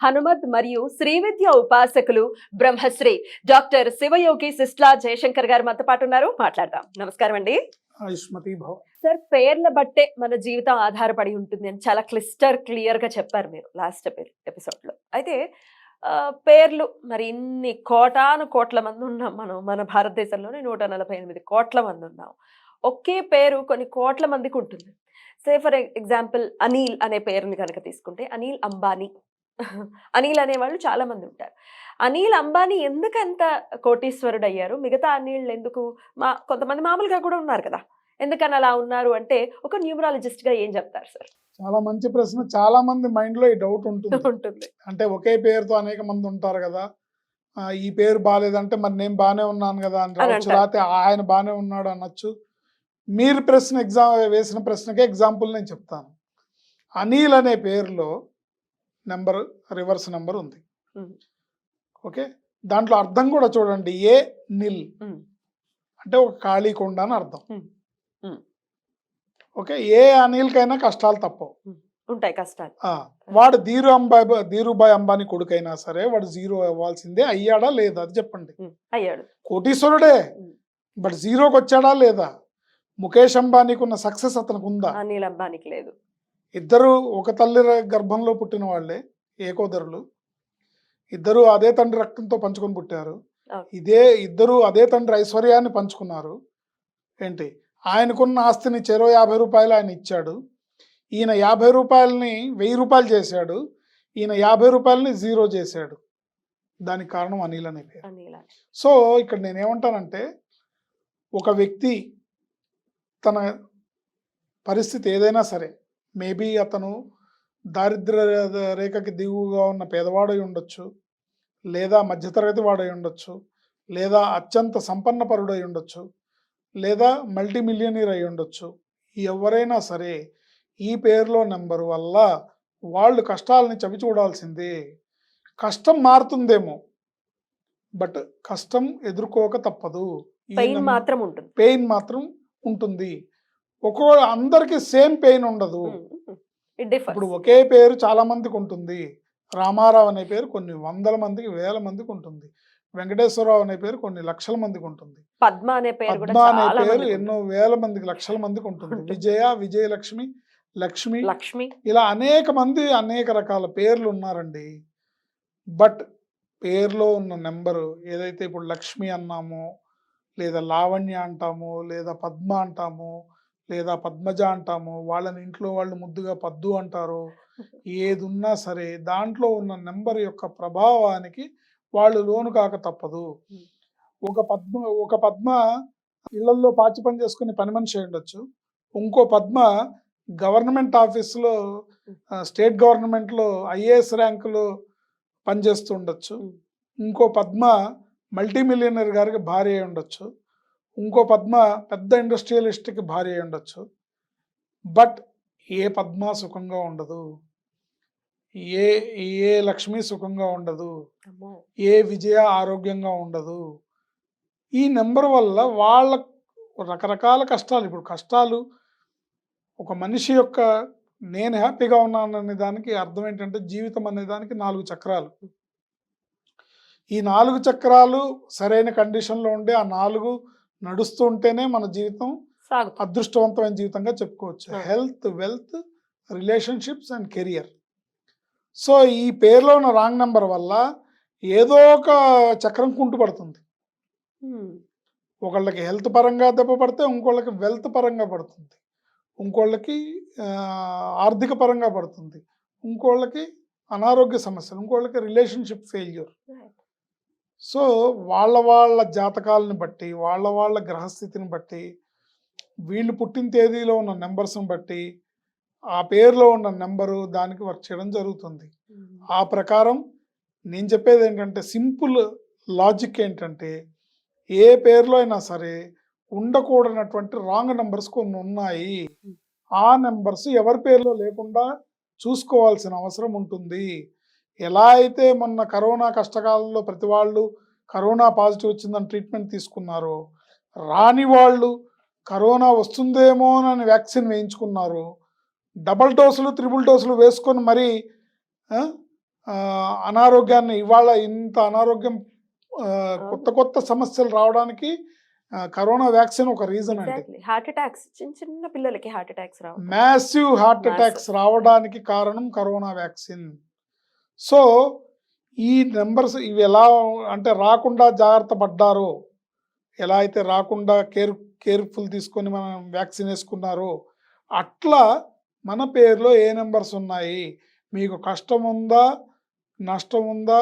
హనుమత్ మరియు శ్రీ విద్య ఉపాసకులు బ్రహ్మశ్రీ డాక్టర్ శివయోగి సిస్లా జయశంకర్ గారు మనతో పాటు ఉన్నారు. మాట్లాడదాం. నమస్కారం అండి. సార్ పేర్ల బట్టే మన జీవితం ఆధారపడి ఉంటుంది అని చాలా క్లిస్టర్ క్లియర్గా చెప్పారు మీరు లాస్ట్ ఎపిసోడ్లో అయితే పేర్లు మరి ఇన్ని కోటాను కోట్ల మంది ఉన్నాం మనం మన భారతదేశంలోనే నూట నలభై ఎనిమిది కోట్ల మంది ఉన్నాం. ఒకే పేరు కొన్ని కోట్ల మందికి ఉంటుంది. సే ఫర్ ఎగ్జాంపుల్ అనిల్ అనే పేరుని కనుక తీసుకుంటే అనిల్ అంబానీ అనిల్ అనేవాళ్ళు చాలా మంది ఉంటారు. అనిల్ అంబానీ ఎందుకు అంత కోటీశ్వరుడు అయ్యారు మిగతా అనిల్ ఎందుకు? మా కొంతమంది మామూలుగా కూడా ఉన్నారు కదా. ఎందుకని అలా ఉన్నారు అంటే ఒక న్యూమరాలజిస్ట్గా ఏం చెప్తారు సార్? చాలా మంచి ప్రశ్న. చాలా మంది మైండ్లో ఈ డౌట్ ఉంటుంది. ఉంటుంది. అంటే ఒకే పేరుతో అనేక మంది ఉంటారు కదా. ఈ పేరు బాగాలేదంటే మరి నేను బాగానే ఉన్నాను కదా అని రావచ్చు. లేకపోతే ఆయన బాగానే ఉన్నాడు అనొచ్చు. మీరు ప్రశ్న ఎగ్జామ్ వేసిన ప్రశ్నకే ఎగ్జాంపుల్ నేను చెప్తాను. అనిల్ అనే పేరులో నెంబర్ రివర్స్ నెంబర్ ఉంది. ఓకే? దాంట్లో అర్థం కూడా చూడండి. A nil. అంటే ఒక ఖాళీ కొండ అని అర్థం. ఓకే? ఏ అనిల్కైనా కష్టాలు తప్పవు. ఉంటాయి కష్టాలు. వాడు ధీరు అంబాయి ధీరుభాయ్ అంబానీ కొడుకైనా సరే వాడు జీరో అవ్వాల్సిందే. అయ్యాడా లేదా అది చెప్పండి. అయ్యాడు. కోటీశ్వరుడే. బట్ జీరోకి వచ్చాడా లేదా? ముఖేష్ అంబానీకి ఉన్న సక్సెస్ అతనికి ఉందా? అనిల్ అంబానికి లేదు. ఇద్దరు ఒక తల్లి గర్భంలో పుట్టిన వాళ్ళే ఏకోదరులు. ఇద్దరు అదే తండ్రి రక్తంతో పంచుకొని పుట్టారు. ఇదే ఇద్దరు అదే తండ్రి ఐశ్వర్యాన్ని పంచుకున్నారు. ఏంటి? ఆయనకున్న ఆస్తిని చెరో యాభై రూపాయలు ఆయన ఇచ్చాడు. ఈయన యాభై రూపాయలని వెయ్యి రూపాయలు చేశాడు. ఈయన యాభై రూపాయలని జీరో చేశాడు. దానికి కారణం అనిల్ అనే పేరు. సో ఇక్కడ నేనేమంటానంటే ఒక వ్యక్తి తన పరిస్థితి ఏదైనా సరే మేబీ అతను దారిద్ర్య రేఖకి దిగువగా ఉన్న పేదవాడై ఉండొచ్చు లేదా మధ్యతరగతి వాడై ఉండొచ్చు లేదా అత్యంత సంపన్నపరుడై ఉండొచ్చు లేదా మల్టీ మిలియనీర్ అయి ఉండొచ్చు. ఎవరైనా సరే ఈ పేరులో నెంబర్ వల్ల వాళ్ళు కష్టాలని చవి చూడాల్సిందే. కష్టం మారుతుందేమో బట్ కష్టం ఎదుర్కోక తప్పదు. పెయిన్ మాత్రం ఉంటుంది. పెయిన్ మాత్రం ఉంటుంది. ఒక్కో అందరికి సేమ్ పెయిన్ ఉండదు. ఇప్పుడు ఒకే పేరు చాలా మందికి ఉంటుంది. రామారావు అనే పేరు కొన్ని వందల మందికి వేల మందికి ఉంటుంది. వెంకటేశ్వరరావు అనే పేరు కొన్ని లక్షల మందికి ఉంటుంది. పద్మ అనే పేరు పద్మ అనే పేరు ఎన్నో వేల మందికి లక్షల మందికి ఉంటుంది. విజయ విజయలక్ష్మి లక్ష్మి. లక్ష్మి. ఇలా అనేక మంది అనేక రకాల పేర్లు ఉన్నారండి. బట్ పేర్లో ఉన్న నెంబరు ఏదైతే ఇప్పుడు లక్ష్మి అన్నామో లేదా లావణ్య అంటాము లేదా పద్మ అంటాము లేదా పద్మజ అంటాము వాళ్ళని ఇంట్లో వాళ్ళు ముద్దుగా పద్దు అంటారు ఏది ఉన్నా సరే దాంట్లో ఉన్న నెంబర్ యొక్క ప్రభావానికి వాళ్ళు లోను కాక తప్పదు. ఒక పద్మ ఒక పద్మ ఇళ్ళల్లో పాచి పని చేసుకుని పని మనిషి ఉండొచ్చు. ఇంకో పద్మ గవర్నమెంట్ ఆఫీసులో స్టేట్ గవర్నమెంట్లో ఐఏఎస్ ర్యాంకులో పనిచేస్తూ ఉండొచ్చు. ఇంకో పద్మ మల్టీ మిలియనర్ గారికి భార్య ఉండొచ్చు. ఇంకో పద్మ పెద్ద ఇండస్ట్రియలిస్ట్కి భార్య ఉండొచ్చు. బట్ ఏ పద్మ సుఖంగా ఉండదు. ఏ ఏ లక్ష్మి సుఖంగా ఉండదు. ఏ విజయ ఆరోగ్యంగా ఉండదు. ఈ నెంబర్ వల్ల వాళ్ళ రకరకాల కష్టాలు. ఇప్పుడు కష్టాలు ఒక మనిషి యొక్క నేను హ్యాపీగా ఉన్నాననే దానికి అర్థం ఏంటంటే జీవితం అనే దానికి నాలుగు చక్రాలు. ఈ నాలుగు చక్రాలు సరైన కండిషన్లో ఉండే ఆ నాలుగు నడుస్తూ ఉంటేనే మన జీవితం అదృష్టవంతమైన జీవితంగా చెప్పుకోవచ్చు. Health wealth relationships and career so ఈ పేరులో ఉన్న రాంగ్ నెంబర్ వల్ల ఏదో ఒక చక్రం కుంటుపడుతుంది. ఒకళ్ళకి హెల్త్ పరంగా దెబ్బ పడితే ఇంకోళ్ళకి వెల్త్ పరంగా పడుతుంది. ఇంకోళ్ళకి ఆర్థిక పరంగా పడుతుంది. ఇంకోళ్ళకి అనారోగ్య సమస్యలు ఇంకోళ్ళకి రిలేషన్షిప్ ఫెయిల్యూర్. సో వాళ్ళ వాళ్ళ జాతకాలని బట్టి వాళ్ళ వాళ్ళ గ్రహస్థితిని బట్టి వీళ్ళు పుట్టిన తేదీలో ఉన్న నెంబర్స్ని బట్టి ఆ పేరులో ఉన్న నెంబరు దానికి వర్క్ చేయడం జరుగుతుంది. ఆ ప్రకారం నేను చెప్పేది ఏంటంటే సింపుల్ లాజిక్ ఏంటంటే ఏ పేరులో అయినా సరే ఉండకూడనటువంటి రాంగ్ నెంబర్స్ కొన్ని ఉన్నాయి. ఆ నెంబర్స్ ఎవరి పేరులో లేకుండా చూసుకోవాల్సిన అవసరం ఉంటుంది. ఎలా అయితే మొన్న కరోనా కష్టకాలంలో ప్రతి వాళ్ళు కరోనా పాజిటివ్ వచ్చిందని ట్రీట్మెంట్ తీసుకున్నారు రాని వాళ్ళు కరోనా వస్తుందేమో అని వ్యాక్సిన్ వేయించుకున్నారు డబల్ డోసులు త్రిబుల్ డోసులు వేసుకొని మరి అనారోగ్యాన్ని ఇవాళ ఇంత అనారోగ్యం కొత్త కొత్త సమస్యలు రావడానికి కరోనా వ్యాక్సిన్ ఒక రీజన్ అండి హార్ట్ అటాక్స్ చిన్న చిన్న పిల్లలకి heart attacks massive heart. Attacks రావడానికి కారణం కరోనా వ్యాక్సిన్. సో ఈ నెంబర్స్ ఇవి ఎలా అంటే రాకుండా జాగ్రత్త పడ్డారో. ఎలా అయితే రాకుండా కేర్ కేర్ఫుల్ తీసుకొని మనం వ్యాక్సిన్ వేసుకున్నారో అట్లా మన పేరులో ఏ నెంబర్స్ ఉన్నాయి? మీకు కష్టం ఉందా? నష్టం ఉందా?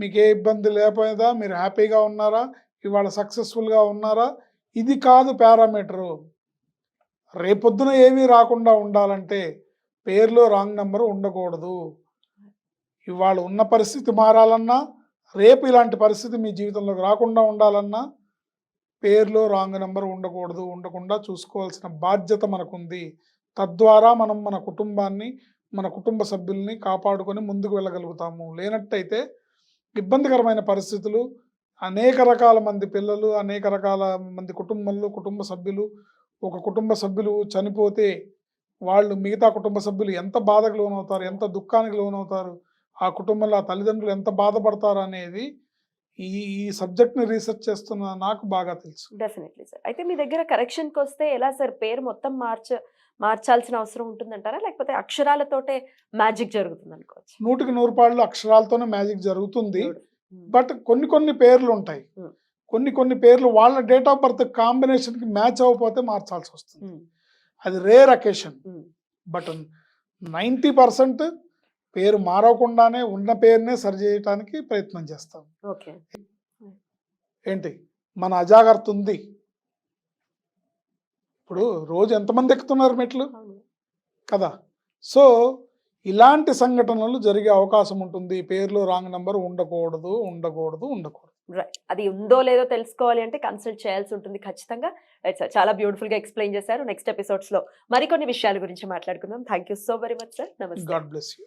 మీకు ఏ ఇబ్బంది లేకపోయేదా మీరు హ్యాపీగా ఉన్నారా? ఇవాళ సక్సెస్ఫుల్గా ఉన్నారా? ఇది కాదు పారామీటరు. రేపొద్దున ఏమీ రాకుండా ఉండాలంటే పేర్లో రాంగ్ నెంబర్ ఉండకూడదు. ఇవాళ ఉన్న పరిస్థితి మారాలన్నా రేపు ఇలాంటి పరిస్థితి మీ జీవితంలోకి రాకుండా ఉండాలన్నా పేర్లో రాంగ్ నెంబర్ ఉండకూడదు ఉండకుండా చూసుకోవాల్సిన బాధ్యత మనకుంది. తద్వారా మనం మన కుటుంబాన్ని మన కుటుంబ సభ్యుల్ని కాపాడుకొని ముందుకు వెళ్ళగలుగుతాము. లేనట్టయితే ఇబ్బందికరమైన పరిస్థితులు అనేక రకాల మంది పిల్లలు అనేక రకాల మంది కుటుంబంలో కుటుంబ సభ్యులు ఒక కుటుంబ సభ్యులు చనిపోతే వాళ్ళు మిగతా కుటుంబ సభ్యులు ఎంత బాధకు లోనవుతారు ఎంత దుఃఖానికి లోనవుతారు ఆ కుటుంబంలో ఆ తల్లిదండ్రులు ఎంత బాధపడతారు అనేది ఈ ఈ సబ్జెక్ట్ని రీసెర్చ్ చేస్తున్న నాకు బాగా తెలుసు. Definitely sir. అయితే మీ దగ్గర కరెక్షన్కి వస్తే ఎలా సార్ పేరు మొత్తం మార్చ మార్చాల్సిన అవసరం ఉంటుందంటారా? లేకపోతే అక్షరాలతోటే మ్యాజిక్ జరుగుతుంది అనుకోవచ్చు? నూటికి నూరు పాళ్ళు అక్షరాలతోనే మ్యాజిక్ జరుగుతుంది. బట్ కొన్ని కొన్ని పేర్లు ఉంటాయి. కొన్ని కొన్ని పేర్లు వాళ్ళ డేట్ ఆఫ్ బర్త్ కాంబినేషన్కి మ్యాచ్ అవ్వకపోతే మార్చాల్సి వస్తుంది. అది rare occasion. But ninety percent పేరు మారవకుండానే ఉన్న పేరునే సరి చేయడానికి ప్రయత్నం చేస్తాం. ఓకే. ఏంటి? మన అజాగ్రత్త ఉంది. ఇప్పుడు రోజు ఎంతమంది ఎక్కుతున్నారు మెట్లు. కదా? సో ఇలాంటి సంఘటనలు జరిగే అవకాశం ఉంటుంది. పేరులో రాంగ్ నెంబర్ ఉండకూడదు ఉండకూడదు ఉండకూడదు. అది ఉందో లేదో తెలుసుకోవాలి అంటే కన్సల్ట్ చేయాల్సి ఉంటుంది ఖచ్చితంగా. చాలా బ్యూటిఫుల్గా ఎక్స్ప్లెయిన్ చేశారు. నెక్స్ట్ ఎపిసోడ్స్లో మరికొన్ని విషయాల గురించి మాట్లాడుకుందాం. Thank you so very much sir నమస్తే గాడ్ బ్లెస్ యూ